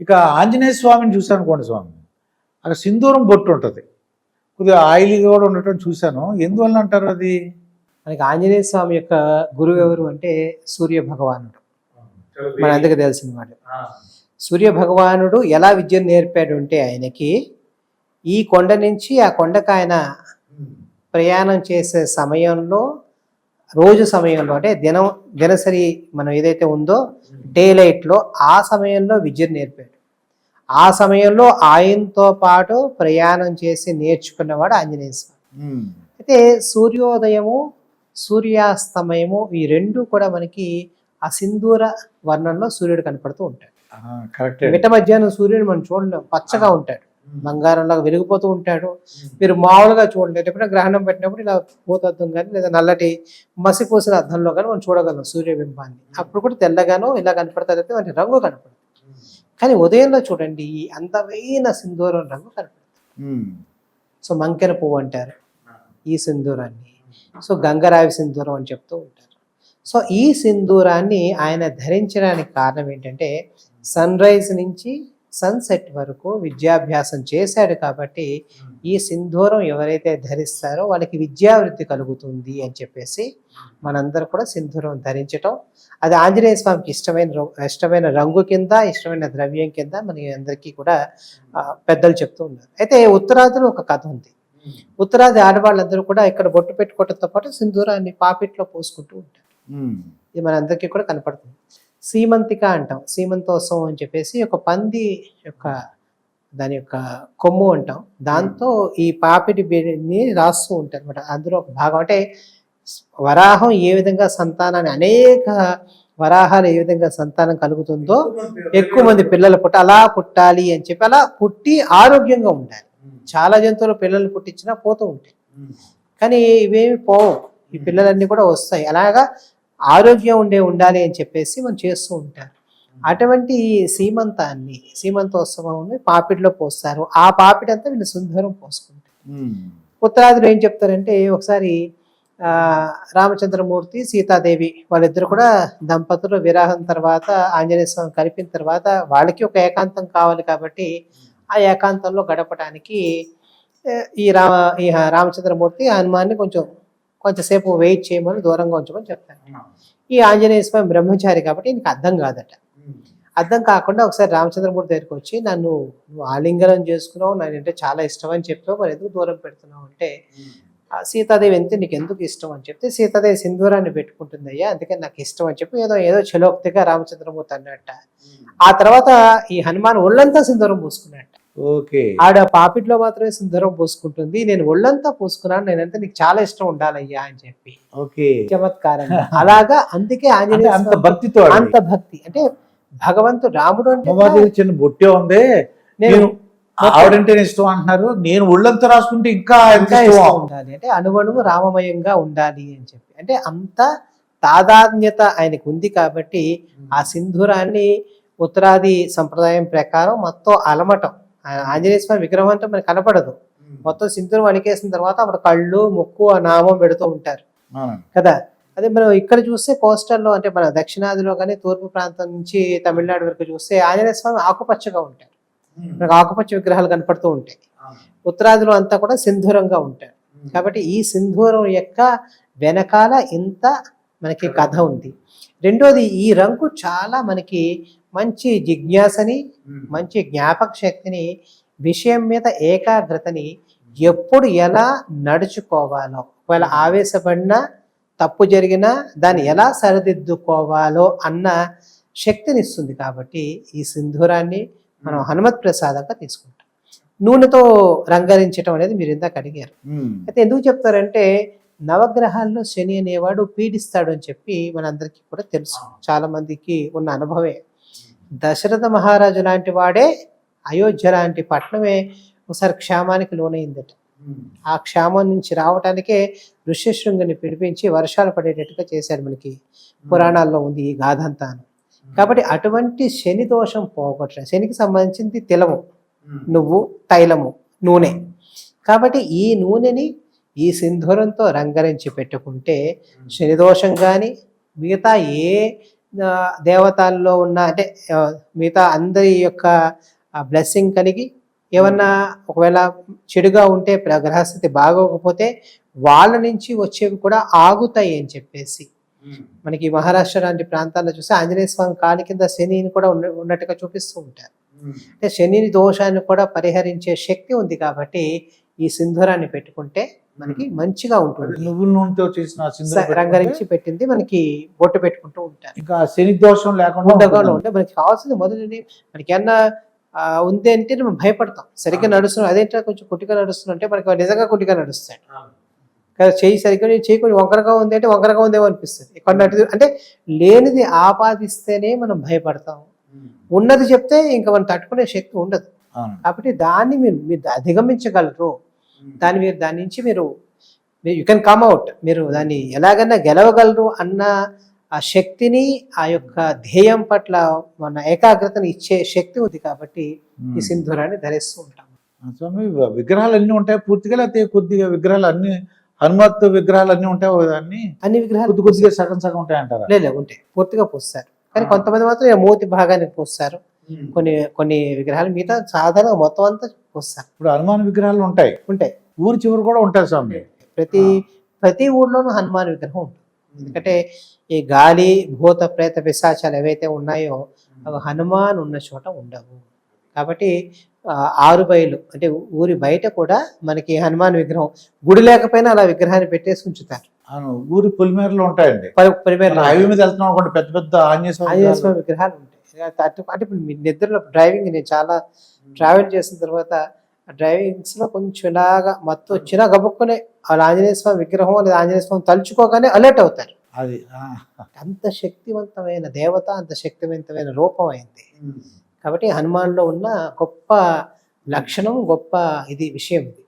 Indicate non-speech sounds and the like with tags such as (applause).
ఇక ఆంజనేయ స్వామిని చూశాను అనుకోండి స్వామి. అక్కడ సింధూరం బొట్టు ఉంటుంది. కొద్దిగా ఆయిలీగా కూడా ఉండటం చూశాను. ఎందువల్ల అంటారు అది? మనకి ఆంజనేయ స్వామి యొక్క గురువు ఎవరు అంటే సూర్య భగవానుడు. మన అందరికీ తెలిసిన మాట. సూర్య భగవానుడు ఎలా విద్యను నేర్పాడు అంటే ఆయనకి ఈ కొండ నుంచి ఆ కొండకు ఆయన ప్రయాణం చేసే సమయంలో రోజు సమయంలో అంటే దినం దినసరి మనం ఏదైతే ఉందో డే లైట్లో ఆ సమయంలో విద్యను నేర్పాడు. ఆ సమయంలో ఆయనతో పాటు ప్రయాణం చేసి నేర్చుకున్నవాడు ఆంజనేయ స్వామి. అయితే సూర్యోదయము సూర్యాస్తమయము ఈ రెండు కూడా మనకి ఆ సింధూర వర్ణంలో సూర్యుడు కనపడుతూ ఉంటాడు. మిట్ట మధ్యాహ్నం సూర్యుడు మనం చూడలేం పచ్చగా ఉంటాడు. బంగారంలాగా వెలిగిపోతూ ఉంటాడు. మీరు మామూలుగా చూడండి ఎప్పుడైనా గ్రహణం పెట్టినప్పుడు ఇలా భూతద్దం కానీ లేదా నల్లటి మసిపూసిన అద్దంలో కానీ మనం చూడగలం సూర్యబింబాన్ని. అప్పుడు కూడా తెల్లగానో ఇలా కనపడుతుంది అయితే వాటి రంగు కనపడుతుంది. కానీ ఉదయంలో చూడండి ఈ అందమైన సింధూరం రంగు కనపడుతుంది. సో మంకెన పువ్వు అంటారు ఈ సింధూరాన్ని. సో గంగరావి సింధూరం అని చెప్తూ ఉంటారు. సో ఈ సింధూరాన్ని ఆయన ధరించడానికి కారణం ఏంటంటే సన్ రైజ్ నుంచి సన్సెట్ వరకు విద్యాభ్యాసం చేశాడు కాబట్టి ఈ సింధూరం ఎవరైతే ధరిస్తారో వాళ్ళకి విద్యావృద్ధి కలుగుతుంది అని చెప్పేసి మనందరూ కూడా సింధూరం ధరించటం. అది ఆంజనేయ స్వామికి ఇష్టమైన ఇష్టమైన రంగు కింద ఇష్టమైన ద్రవ్యం కింద మన అందరికీ కూడా పెద్దలు చెప్తూ ఉన్నారు. అయితే ఉత్తరాదిలో ఒక కథ ఉంది. ఉత్తరాది ఆడవాళ్ళందరూ కూడా ఇక్కడ బొట్టు పెట్టుకోవడంతో పాటు సింధూరాన్ని పాపిట్లో పోసుకుంటూ ఉంటారు. ఇది మనందరికీ కూడా కనపడుతుంది. సీమంతిక అంటాం సీమంతోత్సవం అని చెప్పేసి ఒక పంది యొక్క దాని యొక్క కొమ్ము అంటాం. దాంతో ఈ పాపిడి బిడ్డని రాస్తూ ఉంటారు అనమాట అందులో ఒక భాగం అంటే వరాహం ఏ విధంగా సంతానాన్ని అనేక వరాహాలు ఏ విధంగా సంతానం కలుగుతుందో ఎక్కువ మంది పిల్లలు పుట్ట అలా పుట్టాలి అని చెప్పి అలా పుట్టి ఆరోగ్యంగా ఉండాలి. చాలా జంతువులు పిల్లలు పుట్టించినా పోతూ ఉంటాయి. కానీ ఇవేమి పోవు. ఈ పిల్లలన్నీ కూడా వస్తాయి. అలాగా ఆరోగ్యం ఉండే ఉండాలి అని చెప్పేసి మనం చేస్తూ ఉంటారు. అటువంటి సీమంతాన్ని సీమంతోత్సవం పాపిడిలో పోస్తారు. ఆ పాపిడి అంతా వీళ్ళు సుందరం పోసుకుంటారు. ఉత్తరాదిలో ఏం చెప్తారంటే ఒకసారి రామచంద్రమూర్తి సీతాదేవి వాళ్ళిద్దరు కూడా దంపతులు విరాహం తర్వాత ఆంజనేయ స్వామి కలిపిన తర్వాత వాళ్ళకి ఒక ఏకాంతం కావాలి కాబట్టి ఆ ఏకాంతంలో గడపడానికి ఈ రామ ఈ రామచంద్రమూర్తి హనుమాన్ని కొంచెం కొంచెంసేపు వెయిట్ చేయమని దూరంగా ఉంచమని చెప్తారు ఈ ఆంజనేయ స్వామి బ్రహ్మచారి కాబట్టి ఈయనకి అర్థం కాదట. అర్థం కాకుండా ఒకసారి రామచంద్రమూర్తి దగ్గరికి వచ్చి నన్ను నువ్వు ఆలింగనం చేసుకున్నావు నన్ను అంటే చాలా ఇష్టం అని చెప్పావు మరి ఎందుకు దూరం పెడుతున్నావు? అంటే ఆ సీతాదేవి ఎంత నీకు ఎందుకు ఇష్టం? అని చెప్తే సీతాదేవి సింధూరాన్ని పెట్టుకుంటుంది అయ్యా అందుకని నాకు ఇష్టం అని చెప్పి ఏదో ఏదో చలోక్తిగా రామచంద్రమూర్తి అన్నట్ట. ఆ తర్వాత ఈ హనుమాన్ ఒళ్ళంతా సింధూరం పూసుకున్నట్ట ఓకే. ఆడ పాపిట్లో మాత్రమే సింధూరం పూసుకుంటుంది. నేను ఒళ్ళంతా పూసుకున్నాను. నేనంటే నీకు చాలా ఇష్టం ఉండాలయ్యా అని చెప్పి. ఓకే. చమత్కారంగా. (laughs) అలాగా అందుకే ఆంజనేయ అంత భక్తితో అంత భక్తి. అంటే భగవంతుడు రాముడు అంటే చిన్న బొట్టే ఉంది. నేను ఆవిడంటే ఇష్టం అంటున్నారు. నేను ఒళ్ళంతా రాసుకుంటే ఇంకా ఇంకా ఇష్టం ఉండాలి. అంటే అణువణువు రామమయంగా ఉండాలి అని చెప్పి. అంటే అంత తాదాత్మ్యత ఆయనకు ఉంది కాబట్టి ఆ సింధూరాన్ని ఉత్తరాది సంప్రదాయం ప్రకారం మొత్తం అలమటం. ఆంజనేయ స్వామి విగ్రహం అంటే మనకు కనపడదు. మొత్తం సింధూరం అణికేసిన తర్వాత అప్పుడు కళ్ళు ముక్కు ఆ నామం పెడుతూ ఉంటారు. కదా? అదే మనం ఇక్కడ చూస్తే కోస్టల్లో అంటే మన దక్షిణాదిలో కానీ తూర్పు ప్రాంతం నుంచి తమిళనాడు వరకు చూస్తే ఆంజనేయ స్వామి ఆకుపచ్చగా ఉంటారు. మనకు ఆకుపచ్చ విగ్రహాలు కనపడుతూ ఉంటాయి. ఉత్తరాదిలో అంతా కూడా సింధూరంగా ఉంటారు. కాబట్టి ఈ సింధూరం యొక్క వెనకాల ఇంత మనకి కథ ఉంది. రెండోది ఈ రంగు చాలా మనకి మంచి జిజ్ఞాసని మంచి జ్ఞాపక శక్తిని విషయం మీద ఏకాగ్రతని ఎప్పుడు ఎలా నడుచుకోవాలో ఒకవేళ ఆవేశపడినా తప్పు జరిగినా దాన్ని ఎలా సరిదిద్దుకోవాలో అన్న శక్తిని ఇస్తుంది కాబట్టి ఈ సింధూరాన్ని మనం హనుమత్ ప్రసాదంగా తీసుకుంటాం. నూనెతో రంగరించడం అనేది మీరు ఇందాక అడిగారు. అయితే ఎందుకు చెప్తారంటే నవగ్రహాల్లో శని అనేవాడు పీడిస్తాడు అని చెప్పి మనందరికీ కూడా తెలుసు. చాలా మందికి ఉన్న అనుభవే దశరథ మహారాజు లాంటి వాడే అయోధ్య లాంటి పట్టణమే ఒకసారి క్షేమానికి లోనైందట. ఆ క్షేమం నుంచి రావటానికే ఋష్యశృంగుని పిలిపించి వర్షాలు పడేటట్టుగా చేశారు మనకి. పురాణాల్లో ఉంది ఈ గాథ అంతాను. కాబట్టి అటువంటి శని దోషం పోగొట్టడం శనికి సంబంధించింది తిలము. నువ్వు తైలము నూనె. కాబట్టి ఈ నూనెని ఈ సింధూరంతో రంగరించి పెట్టుకుంటే శని దోషం కానీ మిగతా ఏ దేవతల్లో ఉన్న అంటే మిగతా అందరి యొక్క బ్లెస్సింగ్ కలిగి ఏమన్నా ఒకవేళ చెడుగా ఉంటే గ్రహస్థితి బాగోకపోతే వాళ్ళ నుంచి వచ్చేవి కూడా ఆగుతాయి అని చెప్పేసి. మనకి మహారాష్ట్ర లాంటి ప్రాంతాల్లో చూస్తే ఆంజనేయ స్వామి కాలి కింద శనిని కూడా ఉన్న- ఉన్నట్టుగా చూపిస్తూ ఉంటారు. అంటే శనిని దోషాన్ని కూడా పరిహరించే శక్తి ఉంది కాబట్టి ఈ సింధూరాన్ని పెట్టుకుంటే మనకి మంచిగా ఉంటుంది. నువ్వుల నూనెతో చేసిన రంగరించి పెట్టింది మనకి బొట్టు పెట్టుకుంటూ ఉంటారు. ఇంకా శని దోషం లేకుండా ఉండగా. ఉంటే మనకి కావాల్సింది మొదటి మనకి ఏమన్నా ఉంది అంటే మనం భయపడతాం. సరిగ్గా నడుస్తున్నాం అదేంటో కొంచెం కుట్టిగా నడుస్తున్నాం అంటే మనకి నిజంగా కుట్టిగా నడుస్తాడు. కదా చేయి సరిగ్గా చేయి కొంచెం వంకరగా ఉంది అంటే వంకరగా ఉందేమో అనిపిస్తుంది. కొన్ని అటు అంటే లేనిది ఆపాదిస్తేనే మనం భయపడతాం. ఉన్నది చెప్తే ఇంకా మనం తట్టుకునే శక్తి ఉండదు. కాబట్టి దాన్ని మీరు మీరు అధిగమించగలరు. దాన్ని మీరు దాని నుంచి మీరు యూ కెన్ కమ్ అవుట్ మీరు దాన్ని ఎలాగైనా గెలవగలరు అన్న ఆ శక్తిని ఆ యొక్క ధ్యేయం పట్ల మన ఏకాగ్రతని ఇచ్చే శక్తి ఉంది కాబట్టి ఈ ఉమ్. సింధూరాన్ని ధరిస్తూ ఉంటాం. స్వామి విగ్రహాలు అన్ని ఉంటాయి పూర్తిగా లేకపోతే కొద్దిగా విగ్రహాలు అన్ని హనుమత్ విగ్రహాలు అన్ని ఉంటాయి అన్ని అన్ని విగ్రహాలు కొద్ది కొద్దిగా సగం సగం ఉంటాయి అంటారా లేదు ఉంటాయి. పూర్తిగా పూస్తారు. కానీ. కొంతమంది మాత్రం మూతి భాగానికి పూస్తారు. కొన్ని కొన్ని విగ్రహాలు మిగతా సాధారణంగా మొత్తం అంతా ఇప్పుడు హనుమాన్ విగ్రహాలు ఉంటాయి. ఉంటాయి. ఊరి చివరి కూడా ఉంటాయి స్వామి. ప్రతి ప్రతి ఊర్లోనూ హనుమాన్ విగ్రహం ఉంటుంది. ఎందుకంటే ఈ గాలి భూత ప్రేత పిశాచాలు ఏవైతే ఉన్నాయో అవి హనుమాన్ ఉన్న చోట ఉండవు. కాబట్టి ఆరు బయలు అంటే ఊరి బయట కూడా మనకి హనుమాన్ విగ్రహం గుడి లేకపోయినా అలా విగ్రహాన్ని పెట్టేసి ఉంచుతారు. అవును ఊరి పొలిమేరలో ఉంటాయండి. పరిమేరలో హైవే మీద వెళ్తున్నాం అనుకోండి పెద్ద పెద్ద ఆంజనేయ స్వామి విగ్రహాలు. స్వామి విగ్రహాలు ఉంటాయి. అటు అంటే ఇప్పుడు మీ నిద్రలో డ్రైవింగ్ నేను చాలా ట్రావెల్ చేసిన తర్వాత డ్రైవింగ్స్లో కొంచెం ఇలాగా మత్తు వచ్చినా గబుక్కునే వాళ్ళ ఆంజనేయ స్వామి విగ్రహం లేదా ఆంజనేయ స్వామి తలుచుకోగానే అలర్ట్ అవుతారు. అది. అంత శక్తివంతమైన దేవత అంత శక్తివంతమైన రూపం అయింది. కాబట్టి హనుమాన్లో ఉన్న గొప్ప లక్షణం గొప్ప ఇది విషయం ఇది.